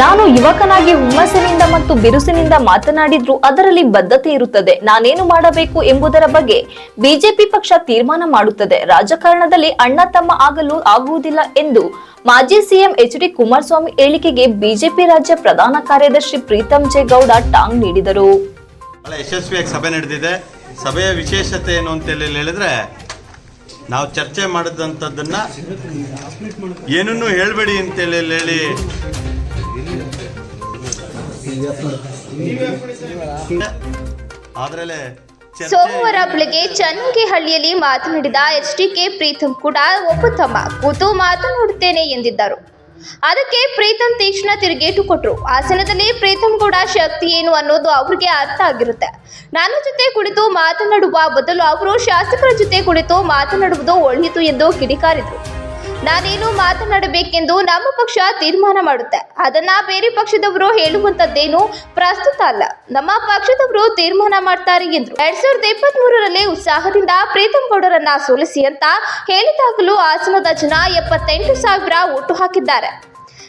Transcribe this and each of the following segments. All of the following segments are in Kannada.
ನಾನು ಯುವಕನಾಗಿ ಹುಮ್ಮಸ್ಸಿನಿಂದ ಮತ್ತು ಬಿರುಸಿನಿಂದ ಮಾತನಾಡಿದ್ರು ಅದರಲ್ಲಿ ಬದ್ಧತೆ ಇರುತ್ತದೆ. ನಾನೇನು ಮಾಡಬೇಕು ಎಂಬುದರ ಬಗ್ಗೆ ಬಿಜೆಪಿ ಪಕ್ಷ ತೀರ್ಮಾನ ಮಾಡುತ್ತದೆ. ರಾಜಕಾರಣದಲ್ಲಿ ಅಣ್ಣ ತಮ್ಮ ಆಗಲು ಆಗುವುದಿಲ್ಲ ಎಂದು ಮಾಜಿ ಸಿಎಂ ಎಚ್ ಡಿ ಕುಮಾರಸ್ವಾಮಿ ಹೇಳಿಕೆಗೆ ಬಿಜೆಪಿ ರಾಜ್ಯ ಪ್ರಧಾನ ಕಾರ್ಯದರ್ಶಿ ಪ್ರೀತಂ ಜೆ ಗೌಡ ಟಾಂಗ್ ನೀಡಿದರು. ಯಶಸ್ವಿಯಾಗಿ ಸಭೆ ನಡೆದಿದೆ. ಸಭೆಯ ವಿಶೇಷತೆ ಏನು ಅಂತ ಹೇಳಿ ಹೇಳಿದ್ರೆ, ನಾವು ಚರ್ಚೆ ಮಾಡಿದಂಥದ್ದನ್ನ ಏನನ್ನೂ ಹೇಳಬೇಡಿ ಅಂತೇಳಿ ಹೇಳಿ ಸೋಮವಾರ ಬೆಳಗ್ಗೆ ಚನ್ನಗಿಹಳ್ಳಿಯಲ್ಲಿ ಮಾತನಾಡಿದ ಎಚ್ ಡಿಕೆ ಪ್ರೀತಂ ಕೂಡ ಒಪ್ಪುತ್ತಮ್ಮ ಕೂತು ಮಾತನಾಡುತ್ತೇನೆ ಎಂದಿದ್ದರು. ಅದಕ್ಕೆ ಪ್ರೀತಂ ತೀಕ್ಷ್ಣ ತಿರುಗೇಟು ಕೊಟ್ಟರು ಆಸನದಲ್ಲಿ ಪ್ರೀತಂ ಕೂಡ ಶಕ್ತಿ ಏನು ಅನ್ನೋದು ಅವ್ರಿಗೆ ಅರ್ಥ ಆಗಿರುತ್ತೆ. ನನ್ನ ಜೊತೆ ಕುಳಿತು ಮಾತನಾಡುವ ಬದಲು ಅವರು ಶಾಸಕರ ಜೊತೆ ಕುಳಿತು ಮಾತನಾಡುವುದು ಒಳ್ಳೆಯದು ಎಂದು ಕಿಡಿಕಾರಿದ್ರು. ನಾನೇನು ಮಾತನಾಡಬೇಕೆಂದು ನಮ್ಮ ಪಕ್ಷ ತೀರ್ಮಾನ ಮಾಡುತ್ತೆ. ಅದನ್ನ ಬೇರೆ ಪಕ್ಷದವರು ಹೇಳುವಂತದ್ದೇನು ಪ್ರಸ್ತುತ ಅಲ್ಲ. ನಮ್ಮ ಪಕ್ಷದವರು ತೀರ್ಮಾನ ಮಾಡ್ತಾರೆ ಎಂದ್ರು. ಎರಡ್ ಸಾವಿರದ ಇಪ್ಪತ್ತ್ ಮೂರರಲ್ಲಿ ಉತ್ಸಾಹದಿಂದ ಪ್ರೀತಂ ಗೌಡರನ್ನ ಸೋಲಿಸಿ ಅಂತ ಹೇಳಿದಾಗಲೂ ಹಾಸನದ ಜನ ಎಪ್ಪತ್ತೆಂಟು ಸಾವಿರ ಓಟು ಹಾಕಿದ್ದಾರೆ.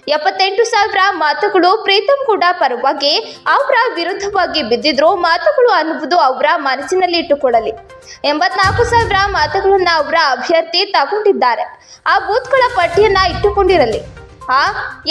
ಎಪ್ಪತ್ತೆಂಟು ಸಾವಿರ ಮಾತುಗಳು ಪ್ರೀತಂ ಕೂಡ ಪರವಾಗಿ ಅವರ ವಿರುದ್ಧವಾಗಿ ಬಿದ್ದಿದ್ರು, ಮಾತುಗಳು ಅನ್ನುವುದು ಅವರ ಮನಸ್ಸಿನಲ್ಲಿ ಇಟ್ಟುಕೊಳ್ಳಲಿ. ಎಂಬತ್ನಾಲ್ಕು ಸಾವಿರ ಮಾತುಗಳನ್ನ ಅವರ ಅಭ್ಯರ್ಥಿ ತಗೊಂಡಿದ್ದಾರೆ. ಆ ಬೂತ್ಗಳ ಪಟ್ಟಿಯನ್ನ ಇಟ್ಟುಕೊಂಡಿರಲಿ.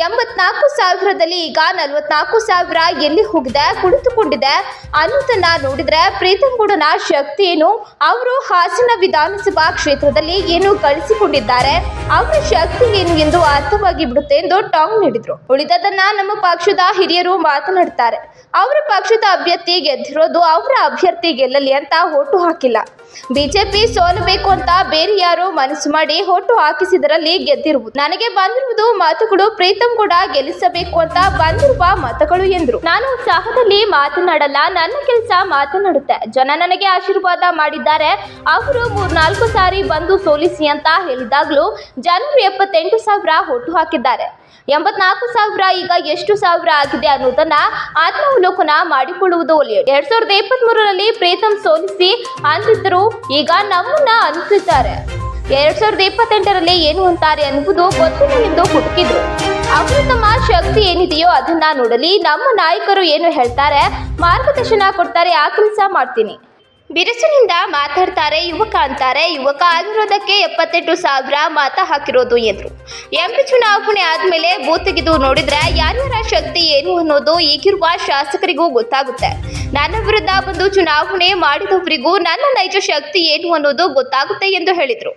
ಎಂಬತ್ನಾಲ್ಕು ಸಾವಿರದಲ್ಲಿ ಈಗ ನಲವತ್ನಾಲ್ಕು ಸಾವಿರ ಎಲ್ಲಿ ಹೋಗಿದೆ, ಕುಳಿತುಕೊಂಡಿದೆ ಅನ್ನೋದನ್ನ ನೋಡಿದ್ರೆ ಪ್ರೀತಂ ಗೌಡನ ಶಕ್ತಿ ಏನು? ಅವರು ಹಾಸನ ವಿಧಾನಸಭಾ ಕ್ಷೇತ್ರದಲ್ಲಿ ಏನು ಗಳಿಸಿಕೊಂಡಿದ್ದಾರೆ? ಅವರ ಶಕ್ತಿ ಏನು ಎಂದು ಅರ್ಥವಾಗಿ ಬಿಡುತ್ತೆ ಎಂದು ಟಾಂಗ್ ನೀಡಿದ್ರು. ಉಳಿದದನ್ನ ನಮ್ಮ ಪಕ್ಷದ ಹಿರಿಯರು ಮಾತನಾಡ್ತಾರೆ. ಅವರ ಪಕ್ಷದ ಅಭ್ಯರ್ಥಿ ಗೆದ್ದಿರೋದು ಅವರ ಅಭ್ಯರ್ಥಿ ಗೆಲ್ಲಲಿ ಅಂತ ಓಟು ಹಾಕಿಲ್ಲ. ಬಿಜೆಪಿ ಸೋಲಬೇಕು ಅಂತ ಬೇರೆ ಯಾರೋ ಮನಸ್ಸು ಮಾಡಿ ಓಟು ಹಾಕಿಸಿದರಲ್ಲಿ ಗೆದ್ದಿರುವುದು. ನನಗೆ ಬಂದಿರುವುದು ಮಾತುಗಳು ಪ್ರೀತಮ್ ಕೂಡ ಗೆಲ್ಲಿಸಬೇಕು ಅಂತ ಬಂದಿರುವ ಮತಗಳು ಎಂದರು. ನಾನು ಉತ್ಸಾಹದಲ್ಲಿ ಮಾತನಾಡಲ್ಲ, ನನ್ನ ಕೆಲಸ ಮಾತನಾಡುತ್ತೆ. ಜನ ನನಗೆ ಆಶೀರ್ವಾದ ಮಾಡಿದ್ದಾರೆ. ಅವರು ಮೂರ್ನಾಲ್ಕು ಸಾರಿ ಬಂದು ಸೋಲಿಸಿ ಅಂತ ಹೇಳಿದಾಗಲೂ ಜನರು ಎಪ್ಪತ್ತೆಂಟು ಸಾವಿರ ಹೊಟ್ಟು ಹಾಕಿದ್ದಾರೆ. ಎಂಬತ್ನಾಲ್ಕು ಸಾವಿರ ಈಗ ಎಷ್ಟು ಸಾವಿರ ಆಗಿದೆ ಅನ್ನೋದನ್ನ ಆತ್ಮಾವಲೋಕನ ಮಾಡಿಕೊಳ್ಳುವುದು ಒಳ್ಳೆಯದು. ಎರಡ್ ಸಾವಿರದ ಇಪ್ಪತ್ತ್ ಮೂರರಲ್ಲಿ ಪ್ರೀತಂ ಸೋಲಿಸಿ ಅಂತಿದ್ದರು ಈಗ ನಮ್ಮನ್ನ ಅನಿಸಿದ್ದಾರೆ ಎರಡ್ ಸಾವಿರದ ಇಪ್ಪತ್ತೆಂಟರಲ್ಲಿ ಏನು ಅಂತಾರೆ ಅನ್ನುವುದು ಗೊತ್ತಿಲ್ಲ ಎಂದು ಹುಡುಕಿದ್ರು. ಅವರು ತಮ್ಮ ಶಕ್ತಿ ಏನಿದೆಯೋ ಅದನ್ನ ನೋಡಲಿ, ನಮ್ಮ ನಾಯಕರು ಏನು ಹೇಳ್ತಾರೆ, ಮಾರ್ಗದರ್ಶನ ಕೊಡ್ತಾರೆ, ಆ ಕೆಲಸ ಮಾಡ್ತೀನಿ. ಬಿರುಸಿನಿಂದ ಮಾತಾಡ್ತಾರೆ, ಯುವಕ ಅಂತಾರೆ, ಯುವಕ ಆಗಿರೋದಕ್ಕೆ ಎಪ್ಪತ್ತೆಂಟು ಸಾವಿರ ಮತ ಹಾಕಿರೋದು ಎಂದ್ರು ಎಂಪಿ ಚುನಾವಣೆ ಆದ್ಮೇಲೆ ಬೂತ್ ತೆಗೆದು ನೋಡಿದ್ರೆ ಯಾರ್ಯಾರ ಶಕ್ತಿ ಏನು ಅನ್ನೋದು ಈಗಿರುವ ಶಾಸಕರಿಗೂ ಗೊತ್ತಾಗುತ್ತೆ. ನನ್ನ ವಿರುದ್ಧ ಬಂದು ಚುನಾವಣೆ ಮಾಡಿದವರಿಗೂ ನನ್ನ ನೈಜ ಶಕ್ತಿ ಏನು ಅನ್ನೋದು ಗೊತ್ತಾಗುತ್ತೆ ಎಂದು ಹೇಳಿದ್ರು.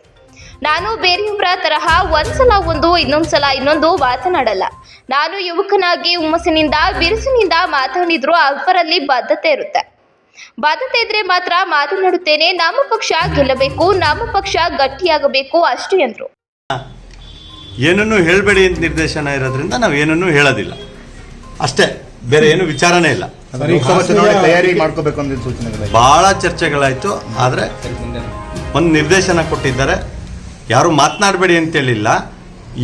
ನಾನು ಬೇರೆಯವರ ತರಹ ಒಂದ್ಸಲ ಒಂದು ಇನ್ನೊಂದ್ಸಲ ಇನ್ನೊಂದು ಮಾತನಾಡಲ್ಲ. ನಾನು ಯುವಕನಾಗಿ ಹುಮ್ಮಸ್ಸಿನಿಂದ ಬಿರುಸಿನಿಂದ ಮಾತಾಡಿದ್ರು ಅವರಲ್ಲಿ ಬದ್ಧತೆ ಇರುತ್ತೆ. ಬದ್ಧತೆ ಇದ್ರೆ ಮಾತ್ರ ಮಾತನಾಡುತ್ತೇನೆ ನಮ್ಮ ಪಕ್ಷ ಗೆಲ್ಲಬೇಕು ನಮ್ಮ ಪಕ್ಷ ಗಟ್ಟಿಯಾಗಬೇಕು ಅಷ್ಟೇ ಎಂದ್ರು ಏನನ್ನು ಹೇಳಬೇಡಿ ಅಂತ ನಿರ್ದೇಶನ ಇರೋದ್ರಿಂದ ನಾವು ಏನನ್ನು ಹೇಳೋದಿಲ್ಲ. ಅಷ್ಟೇ ಬೇರೆ ಏನು ವಿಚಾರನೇ ಇಲ್ಲ. ತಯಾರಿ ಮಾಡ್ಕೋಬೇಕು ಅಂತ ಸೂಚನೆಗಳಿದೆ ಬಹಳ ಚರ್ಚೆಗಳಾಯ್ತು ಆದರೆ ಒಂದು ನಿರ್ದೇಶನ ಕೊಟ್ಟಿದ್ದಾರೆ. ಯಾರು ಮಾತನಾಡಬೇಡಿ ಅಂತ ಹೇಳಿಲ್ಲ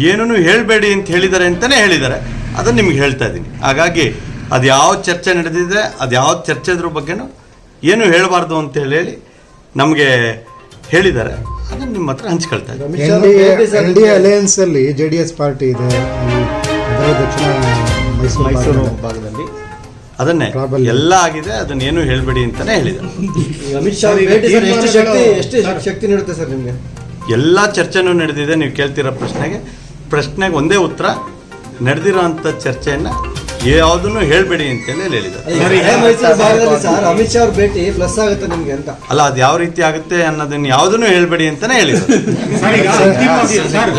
ಏನೂ ಹೇಳಬೇಡಿ ಅಂತ ಹೇಳಿದ್ದಾರೆ ಅಂತಲೇ ಹೇಳಿದ್ದಾರೆ. ಅದನ್ನು ನಿಮ್ಗೆ ಹೇಳ್ತಾ ಇದ್ದೀನಿ. ಹಾಗಾಗಿ ಅದು ಯಾವ ಚರ್ಚೆ ನಡೆದಿದೆ ಅದು ಯಾವ ಚರ್ಚೆದ್ರ ಬಗ್ಗೆನೂ ಏನು ಹೇಳಬಾರ್ದು ಅಂತ ಹೇಳಿ ನಮಗೆ ಹೇಳಿದ್ದಾರೆ. ಅದನ್ನು ನಿಮ್ಮ ಹತ್ರ ಹಂಚ್ಕೊಳ್ತಾ ಇದ್ದೀನಿ. ಎನ್ ಅಲಯನ್ಸ್ ಅಲ್ಲಿ ಜೆ ಡಿ ಎಸ್ ಪಾರ್ಟಿ ಇದೆ. ದಕ್ಷಿಣ ಮೈಸೂರು ಭಾಗದಲ್ಲಿ. ಅದನ್ನೇ ಎಲ್ಲ ಆಗಿದೆ ಅದನ್ನ ಏನು ಹೇಳಬೇಡಿ ಅಂತಾನೆ ಹೇಳಿದ್ದಾರೆ. ಅಮಿತ್ ಶಾ ಭೇಟಿ ಎಷ್ಟು ಶಕ್ತಿ ಎಷ್ಟು ಶಕ್ತಿ ನೀಡುತ್ತೆ ಸರ್ ನಿಮಗೆ? ಎಲ್ಲ ಚರ್ಚೆನೂ ನಡೆದಿದೆ ನೀವು ಕೇಳ್ತಿರೋ ಪ್ರಶ್ನೆಗೆ. ಪ್ರಶ್ನೆಗೆ ಒಂದೇ ಉತ್ತರ ನಡೆದಿರೋಂಥ ಚರ್ಚೆಯನ್ನು ಯಾವುದನ್ನು ಹೇಳಬೇಡಿ ಅಂತೇಳಿ ಹೇಳಿದ್ದಾರೆ. ಮೈಸೂರು ಭಾಗದಲ್ಲಿ ಸರ್ ಅಮಿತ್ ಶಾ ಅವ್ರ ಭೇಟಿ ಪ್ಲಸ್ ಆಗುತ್ತೆ ನಿಮ್ಗೆ ಅಂತ. ಅಲ್ಲ ಅದು ಯಾವ ರೀತಿ ಆಗುತ್ತೆ ಅನ್ನೋದನ್ನ ಯಾವುದನ್ನು ಹೇಳಬೇಡಿ ಅಂತಾನೆ ಹೇಳಿದ್ದಾರೆ.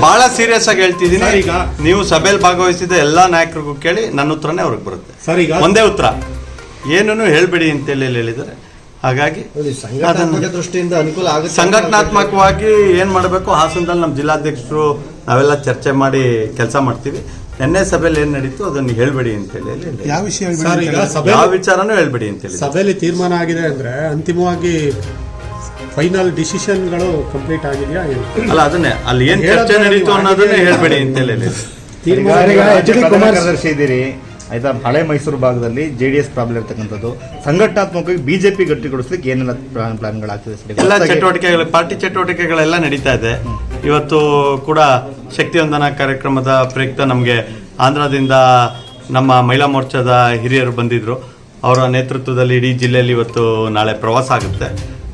ಬಹಳ ಸೀರಿಯಸ್ ಆಗಿ ಹೇಳ್ತಿದ್ದೀನಿ. ನೀವು ಸಭೆಯಲ್ಲಿ ಭಾಗವಹಿಸಿದ ಎಲ್ಲಾ ನಾಯಕರಿಗೂ ಕೇಳಿ ನನ್ನ ಉತ್ತರನೇ ಅವ್ರಿಗೆ ಬರುತ್ತೆ. ಒಂದೇ ಉತ್ತರ. ಏನನ್ನು ಹೇಳಬೇಡಿ ಅಂತೇಳಿ ಹೇಳಿದ್ದಾರೆ. ಹಾಗಾಗಿ ದೃಷ್ಟಿಯಿಂದ ಅನುಕೂಲ ಆಗುತ್ತೆ ಸಂಘಟನಾತ್ಮಕವಾಗಿ ಏನ್ ಮಾಡಬೇಕು? ಹಾಸನದಲ್ಲಿ ನಮ್ಮ ಜಿಲ್ಲಾಧ್ಯಕ್ಷರು ನಾವೆಲ್ಲ ಚರ್ಚೆ ಮಾಡಿ ಕೆಲಸ ಮಾಡ್ತೀವಿ. ನಿನ್ನೆ ಸಭೆಯಲ್ಲಿ ಏನ್ ನಡೀತು? ಅದನ್ನ ಹೇಳ್ಬೇಡಿ ಅಂತ ಹೇಳಿ. ಯಾವ ವಿಷಯ ಹೇಳ್ಬೇಡಿ ಸರ್, ಈಗ ಅಂತ ಸಭೆ- ಯಾವ ವಿಚಾರನೂ ಹೇಳ್ಬೇಡಿ ಅಂತ ಹೇಳಿ. ಸಭೆಯಲ್ಲಿ ತೀರ್ಮಾನ ಆಗಿದೆ ಅಂದ್ರೆ ಅಂತಿಮವಾಗಿ ಫೈನಲ್ ಡಿಸಿಷನ್ಗಳು ಕಂಪ್ಲೀಟ್ ಆಗಿದೆಯಾ ಅಲ್ಲ ಅದನ್ನೇ. ಅಲ್ಲಿ ಏನ್ ಚರ್ಚೆ ನಡೀತು ಅನ್ನೋದನ್ನೇ ಹೇಳ್ಬೇಡಿ ಅಂತ ಹೇಳಿ. ಹೇಳಿ. ತೀರ್ಮಾನ ಆಯ್ತಾ ಹಳೆ ಮೈಸೂರು ಭಾಗದಲ್ಲಿ ಜೆ ಡಿ ಎಸ್ ಪ್ರಾಬ್ಲಮ್ ಇರ್ತಕ್ಕಂಥದ್ದು. ಸಂಘಟನಾತ್ಮಕವಾಗಿ ಬಿಜೆಪಿ ಗಟ್ಟಿಗೊಳಿಸ್ಲಿಕ್ಕೆ ಏನೆಲ್ಲ ಪ್ಲಾನ್ ಪ್ಲಾನ್ಗಳಾಗ್ತದೆ ಎಲ್ಲ ಚಟುವಟಿಕೆಗಳು ಪಾರ್ಟಿ ಚಟುವಟಿಕೆಗಳೆಲ್ಲ ನಡೀತಾ ಇದೆ. ಇವತ್ತು ಕೂಡ ಶಕ್ತಿ ವಂದನಾ ಕಾರ್ಯಕ್ರಮದ ಪ್ರಯುಕ್ತ ನಮಗೆ ಆಂಧ್ರದಿಂದ ನಮ್ಮ ಮಹಿಳಾ ಮೋರ್ಚಾದ ಹಿರಿಯರು ಬಂದಿದ್ದರು ಅವರ ನೇತೃತ್ವದಲ್ಲಿ ಇಡೀ ಜಿಲ್ಲೆಯಲ್ಲಿ ಇವತ್ತು ನಾಳೆ ಪ್ರವಾಸ ಆಗುತ್ತೆ.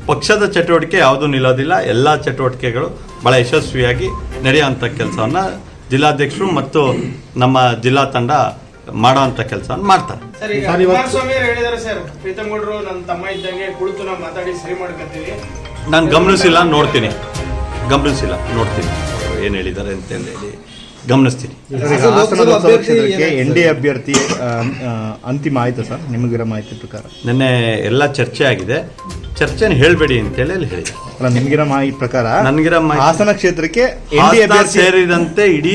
ಪಕ್ಷದ ಚಟುವಟಿಕೆ ಯಾವುದೂ ನಿಲ್ಲೋದಿಲ್ಲ. ಎಲ್ಲ ಚಟುವಟಿಕೆಗಳು ಭಾಳ ಯಶಸ್ವಿಯಾಗಿ ನಡೆಯುವಂಥ ಕೆಲಸವನ್ನು ಜಿಲ್ಲಾಧ್ಯಕ್ಷರು ಮತ್ತು ನಮ್ಮ ಜಿಲ್ಲಾ ತಂಡ ಮಾಡೋವಂಥ ಕೆಲಸವನ್ನು ಮಾಡ್ತಾರೆ. ಸರ್ ಈಗ ಸರ್, ಇವತ್ತು- ಕುಮಾರಸ್ವಾಮಿ ಅವರು ಹೇಳಿದಾರೆ ಸರ್ ಪ್ರೀತಮ್ ಗೌಡ್ರು ನನ್ನ ತಮ್ಮ ಇದ್ದಂಗೆ ಕುಳಿತು ನಾವು ಮಾತಾಡಿ ಸರಿ ಮಾಡ್ಕೊತೀವಿ ನಾನು ಗಮನಿಸಿಲ್ಲ ನೋಡ್ತೀನಿ. ಗಮನಿಸಿಲ್ಲ ನೋಡ್ತೀನಿ. ಏನ್ ಏನು ಹೇಳಿದ್ದಾರೆ ಅಂತ ಹೇಳಿ ಗಮನಿಸ್ತೀನಿ. ಎನ್ ಡಿ ಅಭ್ಯರ್ಥಿ ಅಂತಿಮ ಆಯ್ತು ಸರ್? ನಿಮಗಿರೋ ಮಾಹಿತಿ ಪ್ರಕಾರ? ನಿನ್ನೆ ಎಲ್ಲ ಚರ್ಚೆ ಆಗಿದೆ. ಚರ್ಚೆನ ಹೇಳಬೇಡಿ ಅಂತೇಳಿ ಅಲ್ಲಿ ಹೇಳಿ ನಿಮಗಿರೋ ಮಾಹಿತಿ ಪ್ರಕಾರ ನನ್ಗಿರೋ ಮಾಹಿತಿ- ಹಾಸನ ಕ್ಷೇತ್ರಕ್ಕೆ ಅಭ್ಯರ್ಥಿ ಸೇರಿದಂತೆ ಇಡೀ